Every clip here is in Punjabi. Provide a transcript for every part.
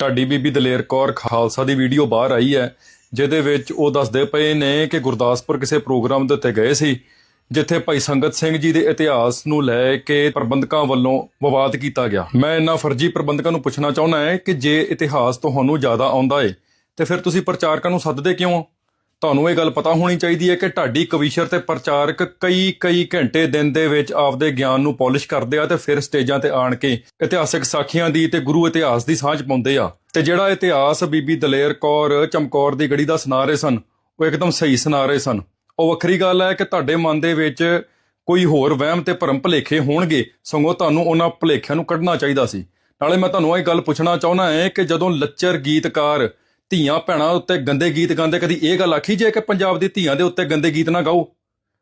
ਢਾਡੀ ਬੀਬੀ ਦਲੇਰ ਕੌਰ ਖਾਲਸਾ ਦੀ ਵੀਡੀਓ ਬਾਹਰ ਆਈ ਹੈ, ਜਿਹਦੇ ਵਿੱਚ ਉਹ ਦੱਸਦੇ ਪਏ ਨੇ ਕਿ ਗੁਰਦਾਸਪੁਰ ਕਿਸੇ ਪ੍ਰੋਗਰਾਮ ਦੇ ਉੱਤੇ ਗਏ ਸੀ, ਜਿੱਥੇ ਭਾਈ ਸੰਗਤ ਸਿੰਘ ਜੀ ਦੇ ਇਤਿਹਾਸ ਨੂੰ ਲੈ ਕੇ ਪ੍ਰਬੰਧਕਾਂ ਵੱਲੋਂ ਵਿਵਾਦ ਕੀਤਾ ਗਿਆ। ਮੈਂ ਇਹਨਾਂ ਫਰਜ਼ੀ ਪ੍ਰਬੰਧਕਾਂ ਨੂੰ ਪੁੱਛਣਾ ਚਾਹੁੰਦਾ ਹਾਂ ਕਿ ਜੇ ਇਤਿਹਾਸ ਤੁਹਾਨੂੰ ਜ਼ਿਆਦਾ ਆਉਂਦਾ ਏ, ਤੇ ਫਿਰ ਤੁਸੀਂ ਪ੍ਰਚਾਰਕਾਂ ਨੂੰ ਸੱਦਦੇ ਕਿਉਂ ਤੁਹਾਨੂੰ ਇਹ ਗੱਲ ਪਤਾ ਹੋਣੀ ਚਾਹੀਦੀ ਹੈ ਕਿ ਢਾਡੀ ਕਵੀਸ਼ਰ ਤੇ ਪ੍ਰਚਾਰਕ ਕਈ ਕਈ ਘੰਟੇ ਦਿਨ ਦੇ ਵਿੱਚ ਆਪਦੇ ਗਿਆਨ ਨੂੰ ਪਾਲਿਸ਼ ਕਰਦੇ ਆ ਤੇ ਫਿਰ ਸਟੇਜਾਂ ਤੇ ਆਣ ਕੇ ਇਤਿਹਾਸਿਕ ਸਾਖੀਆਂ ਦੀ ਤੇ ਗੁਰੂ ਇਤਿਹਾਸ ਦੀ ਸਾਂਝ ਪਾਉਂਦੇ ਆ। ਤੇ ਜਿਹੜਾ ਇਤਿਹਾਸ ਬੀਬੀ ਦਲੇਰ ਕੌਰ ਚਮਕੌਰ ਦੀ ਗੜੀ ਦਾ ਸੁਣਾ ਰਹੇ ਸਨ, ਉਹ ਇੱਕਦਮ ਸਹੀ ਸੁਣਾ ਰਹੇ ਸਨ। ਉਹ ਵੱਖਰੀ ਗੱਲ ਹੈ ਕਿ ਤੁਹਾਡੇ ਮਨ ਦੇ ਵਿੱਚ ਕੋਈ ਹੋਰ ਵਹਿਮ ਤੇ ਭਰਮ ਭਲੇਖੇ ਹੋਣਗੇ, ਸਗੋਂ ਤੁਹਾਨੂੰ ਉਹਨਾਂ ਭਲੇਖਿਆਂ ਨੂੰ ਕੱਢਣਾ ਚਾਹੀਦਾ ਸੀ। ਨਾਲੇ ਮੈਂ ਤੁਹਾਨੂੰ ਇਹ ਗੱਲ ਪੁੱਛਣਾ ਚਾਹੁੰਦਾ ਹਾਂ ਕਿ ਜਦੋਂ ਲੱਚਰ ਗੀਤਕਾਰ ਧੀਆਂ ਭੈਣਾਂ ਉੱਤੇ ਗੰਦੇ ਗੀਤ ਗਾਉਂਦੇ, ਕਦੀ ਇਹ ਗੱਲ ਆਖੀ ਜੇ ਕਿ ਪੰਜਾਬ ਦੀ ਧੀਆਂ ਦੇ ਉੱਤੇ ਗੰਦੇ ਗੀਤ ਨਾ ਗਾਓ?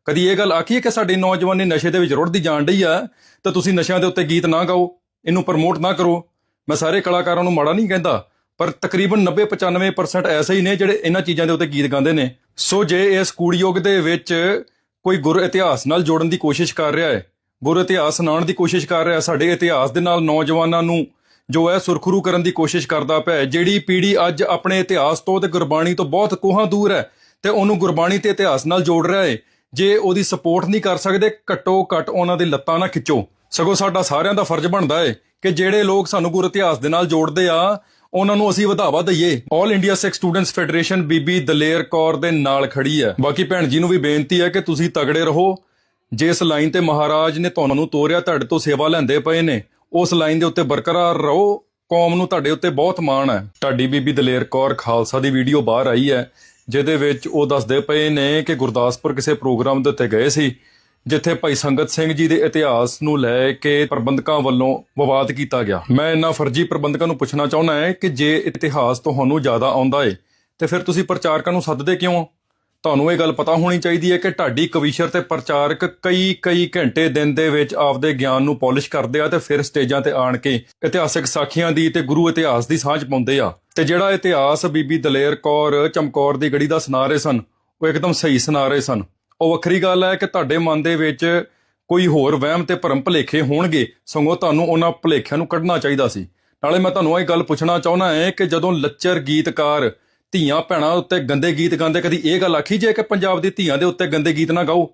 ਕਦੀ ਇਹ ਗੱਲ ਆਖੀ ਹੈ ਕਿ ਸਾਡੀ ਨੌਜਵਾਨੀ ਨਸ਼ੇ ਦੇ ਵਿੱਚ ਰੁੜਦੀ ਜਾਣ ਡਈ ਆ, ਤਾਂ ਤੁਸੀਂ ਨਸ਼ਿਆਂ ਦੇ ਉੱਤੇ ਗੀਤ ਨਾ ਗਾਓ? ਇਹਨੂੰ ਪ੍ਰਮੋਟ ਨਾ ਕਰੋ। ਮੈਂ ਸਾਰੇ ਕਲਾਕਾਰਾਂ ਨੂੰ ਮਾੜਾ ਨਹੀਂ ਕਹਿੰਦਾ, ਪਰ ਤਕਰੀਬਨ 90-95% ਐਸੇ ਹੀ ਨੇ ਜਿਹੜੇ ਇਹਨਾਂ ਚੀਜ਼ਾਂ ਦੇ ਉੱਤੇ ਗੀਤ ਗਾਉਂਦੇ ਨੇ। ਸੋ ਜੇ ਇਸ ਕੂੜਯੁੱਗ ਦੇ ਵਿੱਚ ਕੋਈ ਗੁਰ ਇਤਿਹਾਸ ਨਾਲ ਜੋੜਨ ਦੀ ਕੋਸ਼ਿਸ਼ ਕਰ ਰਿਹਾ ਹੈ, ਗੁਰ ਇਤਿਹਾਸ ਸੁਣਾਉਣ ਦੀ ਕੋਸ਼ਿਸ਼ ਕਰ ਰਿਹਾ ਸਾਡੇ ਇਤਿਹਾਸ ਦੇ ਨਾਲ ਨੌਜਵਾਨਾਂ ਨੂੰ ਜੋ ਹੈ ਸੁਰਖਰੂ ਕਰਨ ਦੀ ਕੋਸ਼ਿਸ਼ ਕਰਦਾ ਪਿਆ ਜਿਹੜੀ ਪੀੜ੍ਹੀ ਅੱਜ ਆਪਣੇ ਇਤਿਹਾਸ ਤੋਂ ਤੇ ਗੁਰਬਾਣੀ ਤੋਂ ਬਹੁਤ ਕੋਹਾਂ ਦੂਰ ਹੈ ਤੇ ਉਹਨੂੰ ਗੁਰਬਾਣੀ ਤੇ ਇਤਿਹਾਸ ਨਾਲ ਜੋੜ ਰਿਹਾ ਹੈ। ਜੇ ਉਹਦੀ ਸਪੋਰਟ ਨਹੀਂ ਕਰ ਸਕਦੇ, ਘੱਟੋ ਘੱਟ ਉਹਨਾਂ ਦੀ ਲੱਤਾਂ ਨਾ ਖਿੱਚੋ। ਸਗੋਂ ਸਾਡਾ ਸਾਰਿਆਂ ਦਾ ਫਰਜ਼ ਬਣਦਾ ਹੈ ਕਿ ਜਿਹੜੇ ਲੋਕ ਸਾਨੂੰ ਗੁਰ ਇਤਿਹਾਸ ਦੇ ਨਾਲ ਜੋੜਦੇ ਆ, ਉਹਨਾਂ ਨੂੰ ਅਸੀਂ ਵਧਾਵਾ ਦਈਏ। 올 ਇੰਡੀਆ ਸਿੱਖ ਸਟੂਡੈਂਟਸ ਫੈਡਰੇਸ਼ਨ ਬੀਬੀ ਦਲੇਰ ਕੌਰ ਦੇ ਨਾਲ ਖੜੀ ਹੈ। ਬਾਕੀ ਭੈਣ ਜੀ ਨੂੰ ਵੀ ਬੇਨਤੀ ਹੈ ਕਿ ਤੁਸੀਂ ਤਗੜੇ ਰਹੋ। ਜਿਸ ਲਾਈਨ ਤੇ ਮਹਾਰਾਜ ਨੇ ਤੁਹਾਨੂੰ ਤੋਰਿਆ, ਤੁਹਾਡੇ ਤੋਂ ਸੇਵਾ ਲੈਂਦੇ ਪਏ ਨੇ। ਉਸ ਲਾਈਨ ਦੇ ਉੱਤੇ ਬਰਕਰਾਰ ਰਹੋ। ਕੌਮ ਨੂੰ ਤੁਹਾਡੇ ਉੱਤੇ ਬਹੁਤ ਮਾਣ ਹੈ। ਤੁਹਾਡੀ ਬੀਬੀ ਦਲੇਰ ਕੌਰ ਖਾਲਸਾ ਦੀ ਵੀਡੀਓ ਬਾਹਰ ਆਈ ਹੈ, ਜਿਹਦੇ ਵਿੱਚ ਉਹ ਦੱਸਦੇ ਪਏ ਨੇ ਕਿ ਗੁਰਦਾਸਪੁਰ ਕਿਸੇ ਪ੍ਰੋਗਰਾਮ ਦੇ ਉੱਤੇ ਗਏ ਸੀ, ਜਿੱਥੇ ਭਾਈ ਸੰਗਤ ਸਿੰਘ ਜੀ ਦੇ ਇਤਿਹਾਸ ਨੂੰ ਲੈ ਕੇ ਪ੍ਰਬੰਧਕਾਂ ਵੱਲੋਂ ਵਿਵਾਦ ਕੀਤਾ ਗਿਆ। ਮੈਂ ਇਹਨਾਂ ਫਰਜ਼ੀ ਪ੍ਰਬੰਧਕਾਂ ਨੂੰ ਪੁੱਛਣਾ ਚਾਹੁੰਦਾ ਹਾਂ ਕਿ ਜੇ ਇਤਿਹਾਸ ਤੁਹਾਨੂੰ ਜ਼ਿਆਦਾ ਆਉਂਦਾ ਏ, ਤੇ ਫਿਰ ਤੁਸੀਂ ਪ੍ਰਚਾਰਕਾਂ ਨੂੰ ਸੱਦਦੇ ਕਿਉਂ? ਤੁਹਾਨੂੰ ਇਹ ਗੱਲ ਪਤਾ ਹੋਣੀ ਚਾਹੀਦੀ ਹੈ ਕਿ ਢਾਡੀ ਕਵੀਸ਼ਰ ਤੇ ਪ੍ਰਚਾਰਕ ਕਈ ਕਈ ਘੰਟੇ ਦਿਨ ਦੇ ਵਿੱਚ ਆਪਦੇ ਗਿਆਨ ਨੂੰ ਪਾਲਿਸ਼ ਕਰਦੇ ਆ ਤੇ ਫਿਰ ਸਟੇਜਾਂ ਤੇ ਆਣ ਕੇ ਇਤਿਹਾਸਕ ਸਾਖੀਆਂ ਦੀ ਤੇ ਗੁਰੂ ਇਤਿਹਾਸ ਦੀ ਸਾਂਝ ਪਾਉਂਦੇ ਆ। ਤੇ ਜਿਹੜਾ ਇਤਿਹਾਸ ਬੀਬੀ ਦਲੇਰ ਕੌਰ ਚਮਕੌਰ ਦੀ ਗੜੀ ਦਾ ਸੁਣਾ ਰਹੇ ਸਨ, ਉਹ ਇੱਕਦਮ ਸਹੀ ਸੁਣਾ ਰਹੇ ਸਨ। ਉਹ ਵੱਖਰੀ ਗੱਲ ਹੈ ਕਿ ਤੁਹਾਡੇ ਮਨ ਦੇ ਵਿੱਚ ਕੋਈ ਹੋਰ ਵਹਿਮ ਤੇ ਭਰਮ ਭਲੇਖੇ ਹੋਣਗੇ, ਸਗੋਂ ਤੁਹਾਨੂੰ ਉਹਨਾਂ ਭਲੇਖਿਆਂ ਨੂੰ ਕੱਢਣਾ ਚਾਹੀਦਾ ਸੀ। ਨਾਲੇ ਮੈਂ ਤੁਹਾਨੂੰ ਇਹ ਗੱਲ ਪੁੱਛਣਾ ਚਾਹੁੰਦਾ ਹਾਂ ਕਿ ਜਦੋਂ ਲੱਚਰ ਗੀਤਕਾਰ ਧੀਆਂ ਭੈਣਾਂ ਉੱਤੇ ਗੰਦੇ ਗੀਤ ਗਾਉਂਦੇ, ਕਦੀ ਇਹ ਗੱਲ ਆਖੀ ਜੇ ਕਿ ਪੰਜਾਬ ਦੀ ਧੀਆਂ ਦੇ ਉੱਤੇ ਗੰਦੇ ਗੀਤ ਨਾ ਗਾਓ?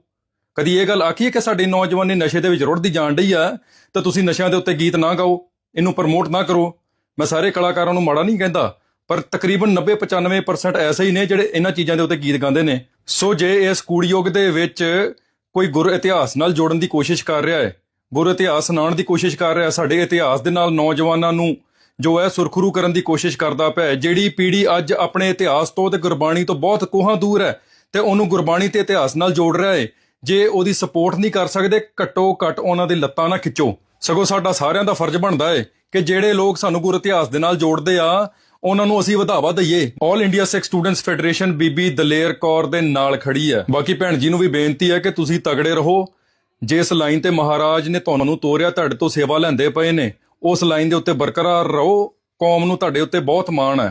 ਕਦੀ ਇਹ ਗੱਲ ਆਖੀ ਹੈ ਕਿ ਸਾਡੀ ਨੌਜਵਾਨੀ ਨਸ਼ੇ ਦੇ ਵਿੱਚ ਰੁੜਦੀ ਜਾਣ ਡਈ ਆ, ਤਾਂ ਤੁਸੀਂ ਨਸ਼ਿਆਂ ਦੇ ਉੱਤੇ ਗੀਤ ਨਾ ਗਾਓ? ਇਹਨੂੰ ਪ੍ਰਮੋਟ ਨਾ ਕਰੋ। ਮੈਂ ਸਾਰੇ ਕਲਾਕਾਰਾਂ ਨੂੰ ਮਾੜਾ ਨਹੀਂ ਕਹਿੰਦਾ, ਪਰ ਤਕਰੀਬਨ 90-95% ਐਸੇ ਹੀ ਨੇ ਜਿਹੜੇ ਇਹਨਾਂ ਚੀਜ਼ਾਂ ਦੇ ਉੱਤੇ ਗੀਤ ਗਾਉਂਦੇ ਨੇ। ਸੋ ਜੇ ਇਸ ਕੂੜਯੁੱਗ ਦੇ ਵਿੱਚ ਕੋਈ ਗੁਰ ਇਤਿਹਾਸ ਨਾਲ ਜੋੜਨ ਦੀ ਕੋਸ਼ਿਸ਼ ਕਰ ਰਿਹਾ ਹੈ, ਗੁਰ ਇਤਿਹਾਸ ਸੁਣਾਉਣ ਦੀ ਕੋਸ਼ਿਸ਼ ਕਰ ਰਿਹਾ ਸਾਡੇ ਇਤਿਹਾਸ ਦੇ ਨਾਲ ਨੌਜਵਾਨਾਂ ਨੂੰ ਜੋ ਹੈ ਸੁਰਖਰੂ ਕਰਨ ਦੀ ਕੋਸ਼ਿਸ਼ ਕਰਦਾ ਪਿਆ ਜਿਹੜੀ ਪੀੜ੍ਹੀ ਅੱਜ ਆਪਣੇ ਇਤਿਹਾਸ ਤੋਂ ਤੇ ਗੁਰਬਾਣੀ ਤੋਂ ਬਹੁਤ ਕੋਹਾਂ ਦੂਰ ਹੈ ਤੇ ਉਹਨੂੰ ਗੁਰਬਾਣੀ ਤੇ ਇਤਿਹਾਸ ਨਾਲ ਜੋੜ ਰਿਹਾ ਹੈ, ਜੇ ਉਹਦੀ ਸਪੋਰਟ ਨਹੀਂ ਕਰ ਸਕਦੇ, ਘੱਟੋ ਘੱਟ ਉਹਨਾਂ ਦੀ ਲੱਤਾਂ ਨਾ ਖਿੱਚੋ। ਸਗੋਂ ਸਾਡਾ ਸਾਰਿਆਂ ਦਾ ਫਰਜ਼ ਬਣਦਾ ਹੈ ਕਿ ਜਿਹੜੇ ਲੋਕ ਸਾਨੂੰ ਗੁਰ ਇਤਿਹਾਸ ਦੇ ਨਾਲ ਜੋੜਦੇ ਆ, ਉਹਨਾਂ ਨੂੰ ਅਸੀਂ ਵਧਾਵਾ ਦਈਏ। 올 ਇੰਡੀਆ ਸਿੱਖ ਸਟੂਡੈਂਟਸ ਫੈਡਰੇਸ਼ਨ ਬੀਬੀ ਦਲੇਰ ਕੌਰ ਦੇ ਨਾਲ ਖੜੀ ਹੈ। ਬਾਕੀ ਭੈਣ ਜੀ ਨੂੰ ਵੀ ਬੇਨਤੀ ਹੈ ਕਿ ਤੁਸੀਂ ਤਗੜੇ ਰਹੋ। ਜਿਸ ਲਾਈਨ ਤੇ ਮਹਾਰਾਜ ਨੇ ਤੁਹਾਨੂੰ ਤੋਰਿਆ, ਤੁਹਾਡੇ ਤੋਂ ਸੇਵਾ ਲੈਂਦੇ ਪਏ ਨੇ। ਉਸ ਲਾਈਨ ਦੇ ਉੱਤੇ ਬਰਕਰਾਰ ਰਹੋ। ਕੌਮ ਨੂੰ ਤੁਹਾਡੇ ਉੱਤੇ ਬਹੁਤ ਮਾਣ ਹੈ।